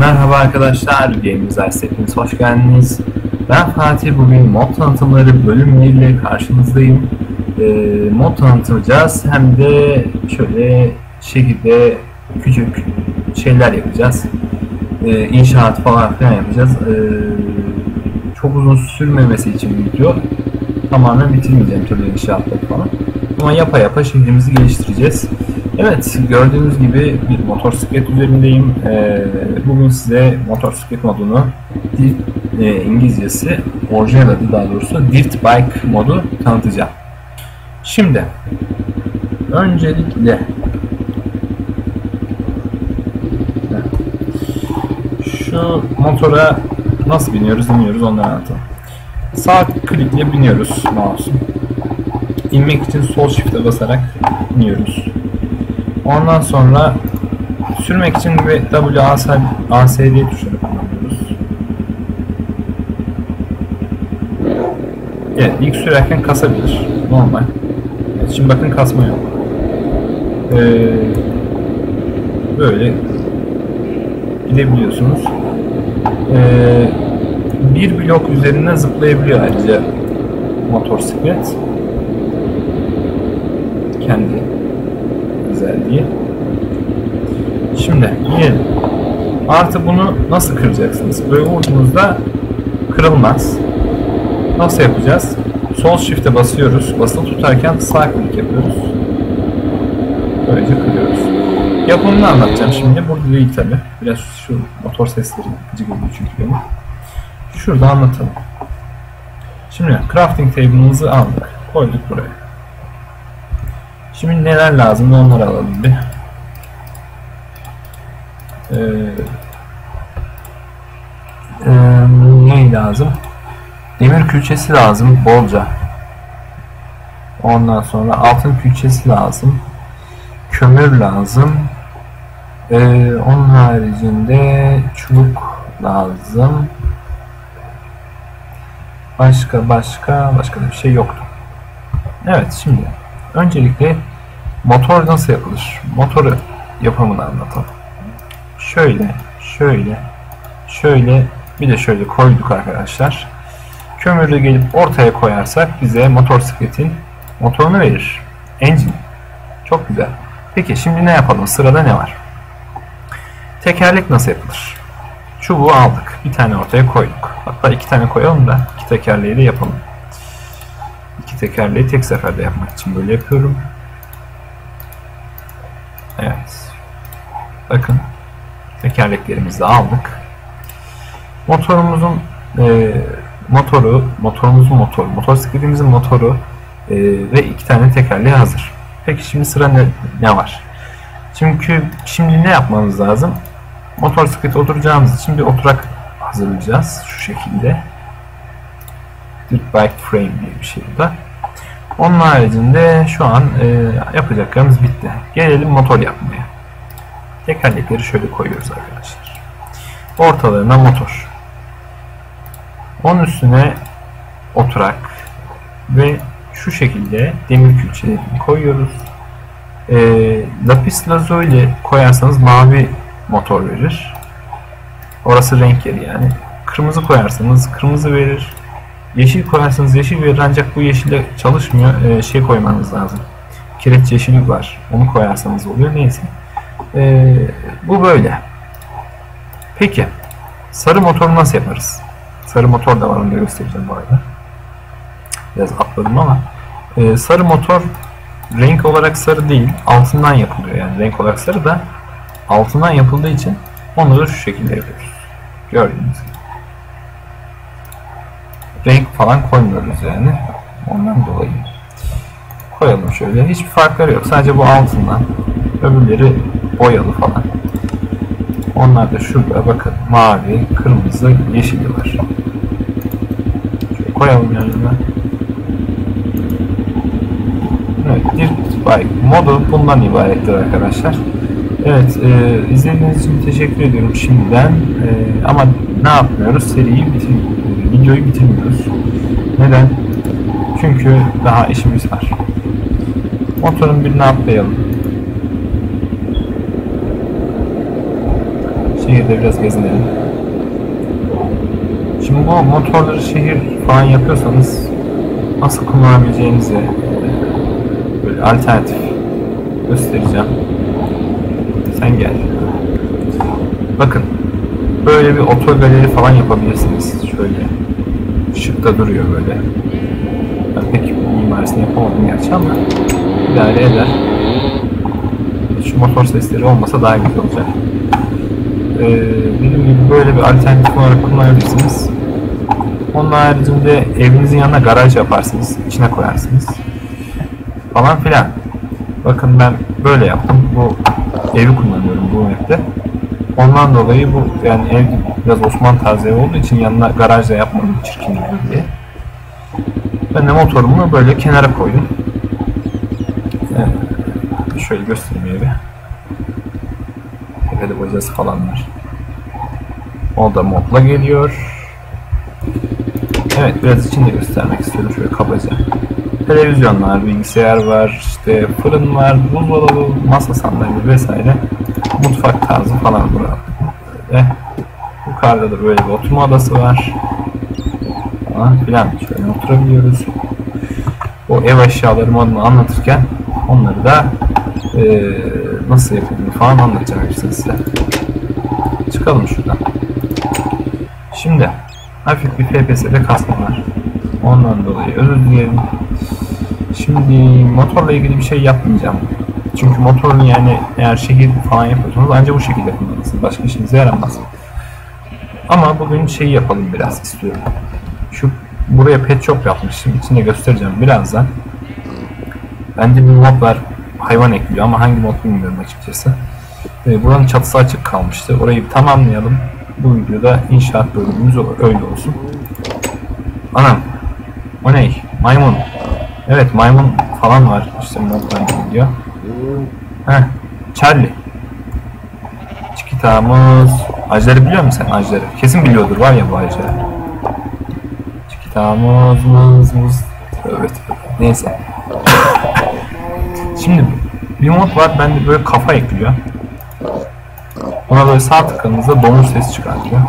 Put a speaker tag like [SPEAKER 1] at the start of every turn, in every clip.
[SPEAKER 1] Merhaba arkadaşlar, Game'imize hepiniz hoş geldiniz. Ben Fatih, bugün mod tanıtımları bölüm 1 ile karşınızdayım. Ee, mod tanıtacağız, hem de şöyle şekilde küçük şeyler yapacağız. Ee, inşaat falan filan yapacağız. Ee, çok uzun sürmemesi için video tamamen bitirmeyeceğim türlü inşaatları falan. Ama yapa yapa şehrimizi geliştireceğiz. Evet, gördüğünüz gibi bir motosiklet üzerindeyim. Ee, bugün size motosiklet modunu, e, İngilizcesi, orijinal adı daha doğrusu Dirt Bike modu tanıtacağım. Şimdi, öncelikle şu motora nasıl biniyoruz, iniyoruz onları anlatalım. Sağ klikle biniyoruz mouse'un. İnmek için sol shift'e basarak iniyoruz. Ondan sonra sürmek için ve WASD ASD tuşunu kullanıyoruz. Evet, ilk sürerken kasabilir. Normal. Evet, şimdi bakın kasma yok. Ee, böyle gidebiliyorsunuz. Ee, bir blok üzerine zıplayabiliyor ayrıca motosiklet. Kendi özelliği. Şimdi yiyelim. Artı bunu nasıl kıracaksınız? Böyle vurduğunuzda kırılmaz. Nasıl yapacağız? Sol shift'e basıyoruz. Basılı tutarken sağ klik yapıyoruz. Böylece kırıyoruz. Yapımını anlatacağım şimdi. Burada değil tabi. Biraz şu motor sesleri gıcık çünkü benim. Şurada anlatalım. Şimdi crafting table'ımızı aldık. Koyduk buraya. Şimdi neler lazım onları alalım bir. Ee, e, ne lazım? Demir külçesi lazım bolca. Ondan sonra altın külçesi lazım. Kömür lazım. Ee, onun haricinde çubuk lazım. Başka başka başka bir şey yoktu. Evet şimdi öncelikle motor nasıl yapılır? Motoru yapımını anlatalım. Şöyle, şöyle, şöyle bir de şöyle koyduk arkadaşlar. Kömürü gelip ortaya koyarsak bize motosikletin motorunu verir. Engine. Çok güzel. Peki şimdi ne yapalım? Sırada ne var? Tekerlek nasıl yapılır? Çubuğu aldık. Bir tane ortaya koyduk. Hatta iki tane koyalım da iki tekerleği de yapalım. İki tekerleği tek seferde yapmak için böyle yapıyorum. Evet. Bakın. Tekerleklerimizi de aldık. Motorumuzun e, motoru, motorumuzun motoru, motosikletimizin motoru e, ve iki tane tekerleği hazır. Peki şimdi sıra ne, ne var? Çünkü şimdi ne yapmamız lazım? Motosiklete oturacağımız için bir oturak hazırlayacağız. Şu şekilde. Dirt Bike Frame diye bir şey bu da. Onun haricinde şu an e, yapacaklarımız bitti. Gelelim motor yapmaya. Tekerlekleri şöyle koyuyoruz arkadaşlar. Ortalarına motor. Onun üstüne oturak ve şu şekilde demir külçelerini koyuyoruz. E, lapis lazuli koyarsanız mavi motor verir. Orası renk yeri yani. Kırmızı koyarsanız kırmızı verir. Yeşil koyarsanız yeşil verir ancak bu yeşille çalışmıyor. Ee, şey koymanız lazım. Kireç yeşili var. Onu koyarsanız oluyor. Neyse. Ee, bu böyle. Peki. Sarı motoru nasıl yaparız? Sarı motor da var. Onu da göstereceğim bu arada. Biraz atladım ama. Ee, sarı motor renk olarak sarı değil. Altından yapılıyor. Yani renk olarak sarı da altından yapıldığı için onları şu şekilde yapıyoruz. Gördüğünüz gibi renk falan koymuyoruz yani. Ondan dolayı. Koyalım şöyle. Hiçbir farkları yok. Sadece bu altından. Öbürleri boyalı falan. Onlar da şurada bakın mavi, kırmızı, yeşili var. Şöyle koyalım yanına. Evet, Dirt Bike modu bundan ibarettir arkadaşlar. Evet, e, izlediğiniz için teşekkür ediyorum şimdiden. E, ama ne yapmıyoruz? Seriyi bitirmiyoruz. Videoyu bitirmiyoruz. Neden? Çünkü daha işimiz var. Motorun birine atlayalım. Şehirde biraz gezinelim. Şimdi bu motorları şehir falan yapıyorsanız nasıl kullanabileceğinizi böyle alternatif göstereceğim. Sen gel. Bakın böyle bir otogaleri falan yapabilirsiniz. Şöyle şıkta duruyor böyle. Ben pek mimarisini yapamadım gerçi ama idare eder. Şu motor sesleri olmasa daha güzel olacak. Ee, dediğim gibi böyle bir alternatif olarak kullanabilirsiniz. Onun haricinde evinizin yanına garaj yaparsınız, içine koyarsınız. Falan filan. Bakın ben böyle yaptım. Bu evi kullanıyorum bu map'te. Ondan dolayı bu yani ev biraz Osmanlı tarzı ev olduğu için yanına garaj da yapmadım çirkin diye. Ben de motorumu böyle kenara koydum. Ee, şöyle göstereyim evi. Tepede bacası falan var. O da modla geliyor. Evet biraz içinde göstermek istiyorum şöyle kabaca. Televizyon var, bilgisayar var, işte fırın var, buzdolabı, masa sandalye vesaire. Mutfak tarzı falan burada. Böyle. Yukarıda da böyle bir oturma odası var. Falan filan. Şöyle oturabiliyoruz. O ev eşyaları modunu anlatırken onları da eee, nasıl yapıldığını falan anlatacağım hepsini size. Çıkalım şuradan. Şimdi hafif bir FPS'de kasma var. Ondan dolayı özür dilerim. Şimdi motorla ilgili bir şey yapmayacağım. Çünkü motorun yani eğer şehir falan yapıyorsanız ancak bu şekilde kullanırsınız. Başka işinize yaramaz. Ama bugün şeyi yapalım biraz istiyorum. Şu buraya pet shop yapmışım. İçinde göstereceğim birazdan. Bence bir mod var. Hayvan ekliyor ama hangi mod bilmiyorum açıkçası. Ee, buranın çatısı açık kalmıştı. Orayı tamamlayalım. Bu videoda inşaat bölümümüz öyle olsun. Anam. O ne? Maymun. Evet maymun falan var. İşte moddan gidiyor. Heh. Charlie. Çikitamız. Ajları biliyor musun sen Ajları? Kesin biliyordur var ya bu Ajları. Çikitamız mız mız. Evet. Neyse. Bir mod var bende böyle kafa ekliyor. Ona böyle sağ tıkladığınızda domuz sesi çıkartıyor.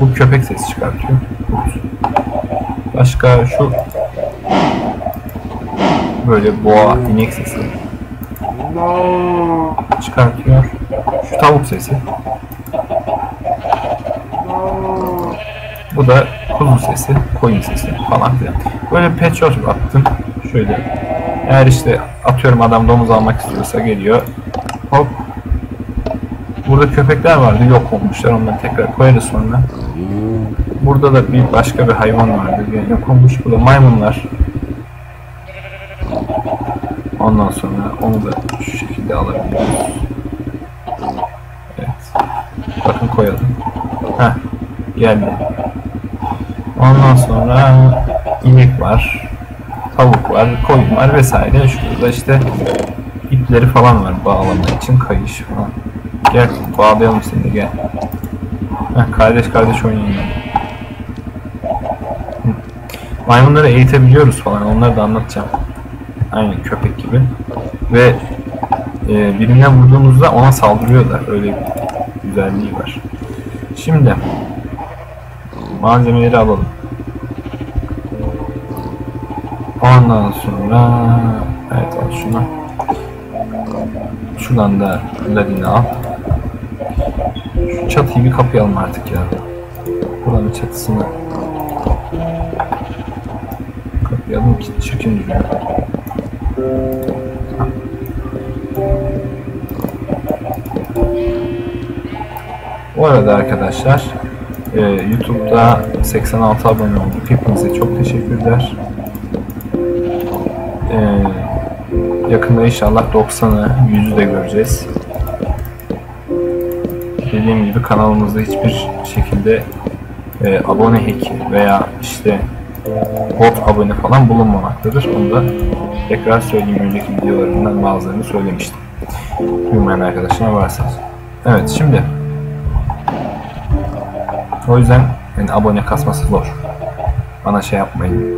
[SPEAKER 1] Bu köpek sesi çıkartıyor. Başka şu böyle boğa, inek sesi çıkartıyor. Şu tavuk sesi. Bu da kuzu sesi, koyun sesi falan filan. Böyle pet shop attım. Şöyle. Eğer işte atıyorum adam domuz almak istiyorsa geliyor. Hop. Burada köpekler vardı yok olmuşlar. Onları tekrar koyarız sonra. Burada da bir başka bir hayvan vardı. Yok olmuş. Bu da maymunlar. Ondan sonra onu da şu şekilde alabiliyoruz. Evet. Bakın koyalım. Heh. Geldi. Ondan sonra inek var. Tavuk var, koyun var vesaire. Şurada da işte ipleri falan var bağlama için kayış falan. Gel bağlayalım seni gel. Heh, kardeş kardeş oynayın. Hı. Maymunları eğitebiliyoruz falan onları da anlatacağım. Aynı köpek gibi. Ve e, birine vurduğunuzda ona saldırıyorlar. Öyle bir güzelliği var. Şimdi malzemeleri alalım. Ondan sonra evet al şunu. Şuradan da ladini al. Şu çatıyı bir kapayalım artık ya. Buranın çatısını kapayalım ki çirkin duruyor. Bu arada arkadaşlar e, YouTube'da 86 abone olduk. Hepinize çok teşekkürler. Yakında inşallah 90'ı 100'ü de göreceğiz. Dediğim gibi kanalımızda hiçbir şekilde e, abone hack veya işte bot abone falan bulunmamaktadır. Onu da tekrar söyleyeyim. Önceki videolarımdan bazılarını söylemiştim. Duymayan arkadaşlar varsa. Evet şimdi o yüzden yani abone kasması zor. Bana şey yapmayın.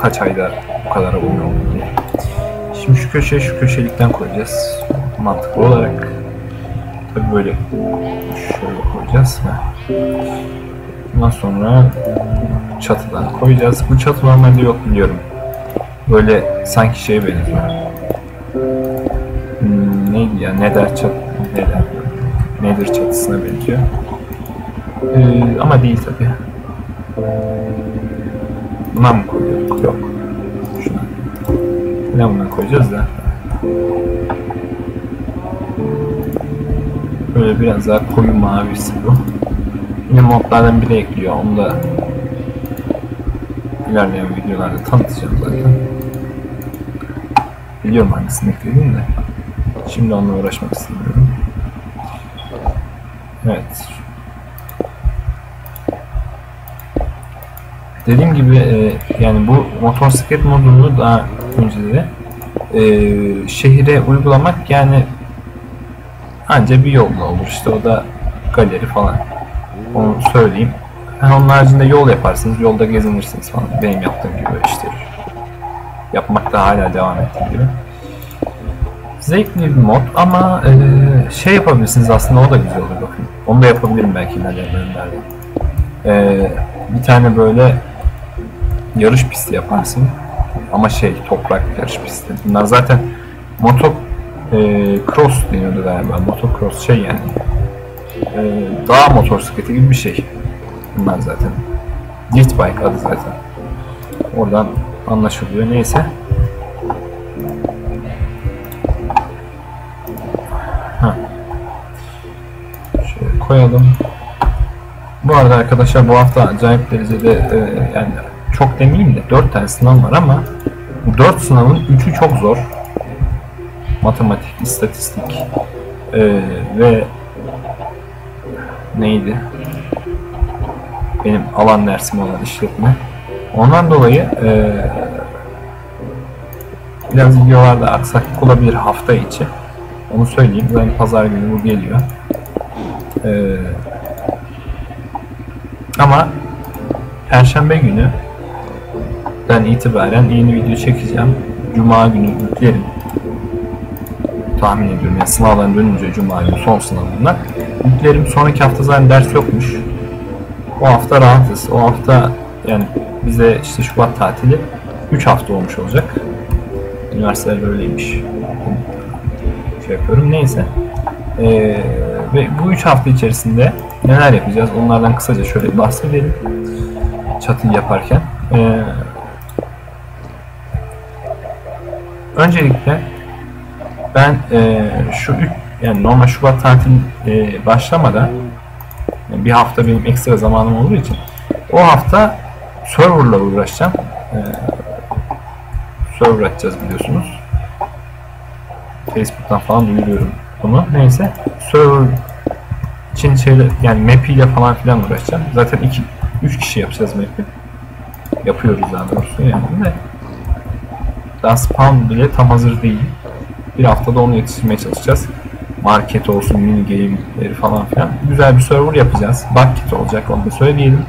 [SPEAKER 1] Kaç ayda bu kadar abone oldum. Şimdi şu köşeye şu köşelikten koyacağız. Mantıklı olarak. Tabii böyle şöyle koyacağız. Heh. Ondan sonra çatıdan koyacağız. Bu çatı normalde yok biliyorum. Böyle sanki şey benziyor. Hmm, neydi ya? Nether çat Nether. Nether çatısına benziyor. Ee, ama değil tabi. Buna mı koyuyorduk? Yok. Ne buna koyacağız da. Böyle biraz daha koyu mavisi bu. Yine modlardan biri ekliyor. Onu da ilerleyen videolarda tanıtacağım zaten. Biliyorum hangisini eklediğini de. Şimdi onunla uğraşmak istemiyorum. Evet. Dediğim gibi e, yani bu motosiklet modunu daha de e, şehire uygulamak yani anca bir yolla olur. İşte o da galeri falan. Onu söyleyeyim. Yani onun haricinde yol yaparsınız yolda gezinirsiniz falan. Benim yaptığım gibi işte yapmakta hala devam ettiğim gibi. Zevkli bir mod ama e, şey yapabilirsiniz aslında o da güzel olur bakın. Onu da yapabilirim belki ilerleyen bölümlerde e, bir tane böyle yarış pisti yaparsın ama şey toprak yarış pisti. Bunlar zaten moto e, cross deniyordu galiba. Motocross şey yani. E, dağ motosikleti gibi bir şey. Bunlar zaten. Dirt bike adı zaten. Oradan anlaşılıyor. Neyse. Şöyle koyalım. Bu arada arkadaşlar bu hafta acayip derecede e, yani çok demeyeyim de 4 tane sınav var ama bu 4 sınavın 3'ü çok zor. Matematik, istatistik e, ve neydi? Benim alan dersim olan işletme. Ondan dolayı e, biraz videolarda aksaklık olabilir hafta içi. Onu söyleyeyim. Ben pazar günü bu geliyor. E, ama Perşembe günü ben itibaren yeni video çekeceğim. Cuma günü yüklerim. Tahmin ediyorum yani sınavdan dönünce Cuma günü son sınavında yüklerim. Sonraki hafta zaten ders yokmuş. O hafta rahatız. O hafta yani bize işte Şubat tatili 3 hafta olmuş olacak. Üniversiteler böyleymiş. Şey yapıyorum. Neyse. Ee, ve bu 3 hafta içerisinde neler yapacağız? Onlardan kısaca şöyle bahsedelim. Çatıyı yaparken. Ee, öncelikle ben e, şu üç, yani normal Şubat tatil e, başlamadan yani bir hafta benim ekstra zamanım olduğu için o hafta serverla uğraşacağım. E, server açacağız biliyorsunuz. Facebook'tan falan duyuruyorum bunu. Neyse server için şeyler yani map ile falan filan uğraşacağım. Zaten iki, üç kişi yapacağız map'i. Yapıyoruz daha doğrusu yani de. Daha spawn bile tam hazır değil. Bir haftada onu yetiştirmeye çalışacağız. Market olsun, mini game'leri falan filan. Güzel bir server yapacağız. Bucket olacak onu da söyleyelim.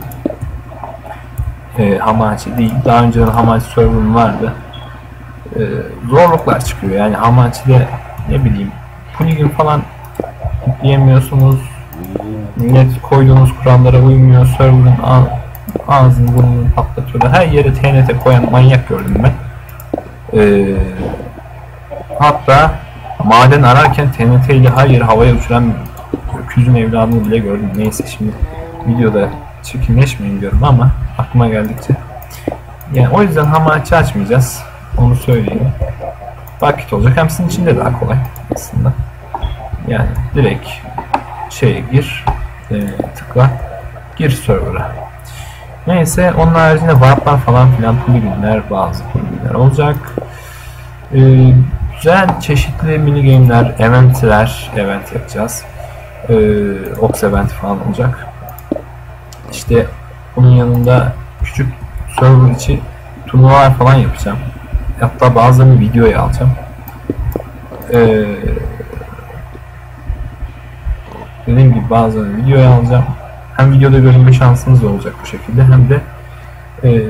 [SPEAKER 1] Ee, Hamachi değil. Daha önceden Hamachi server'ım vardı. Ee, zorluklar çıkıyor. Yani Hamachi'de ne bileyim plugin falan yükleyemiyorsunuz. Millet koyduğunuz kurallara uymuyor. Server'ın ağzını burnunu patlatıyorlar. Her yere TNT koyan manyak gördüm ben. Ee, hatta maden ararken TNT ile her yeri havaya uçuran öküzün evladını bile gördüm. Neyse şimdi videoda çirkinleşmeyin diyorum ama aklıma geldikçe. Yani o yüzden hamaçı açmayacağız. Onu söyleyeyim. Vakit olacak. Hem sizin için de daha kolay aslında. Yani direkt şeye gir, e, tıkla, gir server'a. Neyse onun haricinde warp'lar falan filan pluginler, bazı pluginler olacak. Ee, güzel çeşitli mini game'ler, eventler, event yapacağız. Ee, Ox event falan olacak. İşte bunun yanında küçük server içi turnuvalar falan yapacağım. Hatta bazılarını videoya alacağım. Ee, dediğim gibi bazılarını videoya alacağım. Hem videoda görünme şansınız olacak bu şekilde hem de e,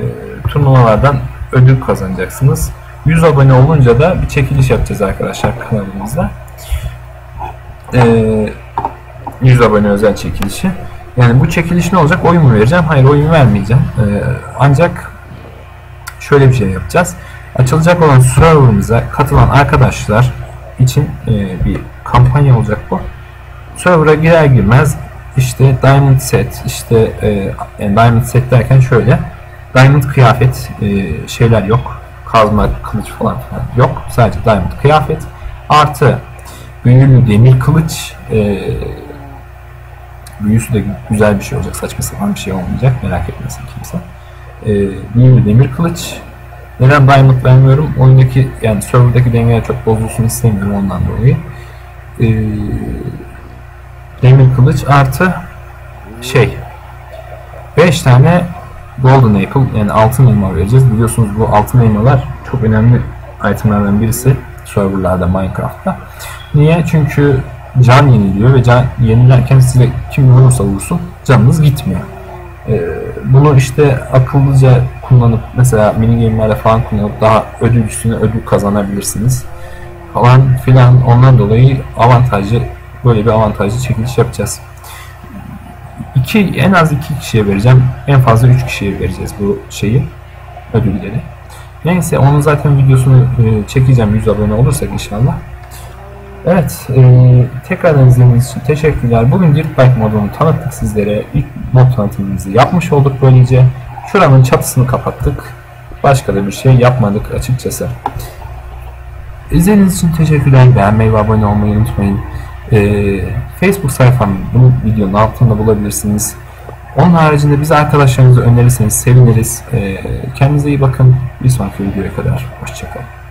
[SPEAKER 1] turnuvalardan ödül kazanacaksınız. 100 abone olunca da bir çekiliş yapacağız arkadaşlar kanalımızda. Ee, 100 abone özel çekilişi. Yani bu çekiliş ne olacak? Oyun mu vereceğim? Hayır oyun vermeyeceğim. Ee, ancak şöyle bir şey yapacağız. Açılacak olan serverımıza katılan arkadaşlar için e, bir kampanya olacak bu. Server'a girer girmez işte Diamond set işte e, yani Diamond set derken şöyle Diamond kıyafet e, şeyler yok. Kazma, kılıç falan filan yok. Sadece Diamond kıyafet. Artı büyülü demir kılıç e, büyüsü de güzel bir şey olacak. Saçma sapan bir şey olmayacak. Merak etmesin kimse. E, büyülü demir kılıç neden Diamond vermiyorum? Oyundaki yani serverdaki dengeler çok bozulsun istemiyorum ondan dolayı. Ee, demir kılıç artı şey 5 tane Golden Apple yani altın elma vereceğiz. Biliyorsunuz bu altın elmalar çok önemli itemlerden birisi serverlarda Minecraft'ta. Niye? Çünkü can yeniliyor ve can yenilerken size kim vurursa vursun canınız gitmiyor. Ee, bunu işte akıllıca kullanıp mesela mini game'lerde falan kullanıp daha ödül üstüne ödül kazanabilirsiniz falan filan ondan dolayı avantajlı böyle bir avantajlı çekiliş yapacağız. İki, en az iki kişiye vereceğim. En fazla üç kişiye vereceğiz bu şeyi. Ödülleri. Neyse onun zaten videosunu e, çekeceğim 100 abone olursak inşallah. Evet, e, tekrardan izlediğiniz için teşekkürler. Bugün Dirt Bike modunu tanıttık sizlere. İlk mod tanıtımımızı yapmış olduk böylece. Şuranın çatısını kapattık. Başka da bir şey yapmadık açıkçası. İzlediğiniz için teşekkürler. Beğenmeyi ve abone olmayı unutmayın. Ee, Facebook sayfamı bu videonun altında bulabilirsiniz. Onun haricinde bize arkadaşlarınızı önerirseniz seviniriz. Ee, kendinize iyi bakın. Bir sonraki videoya kadar. Hoşçakalın.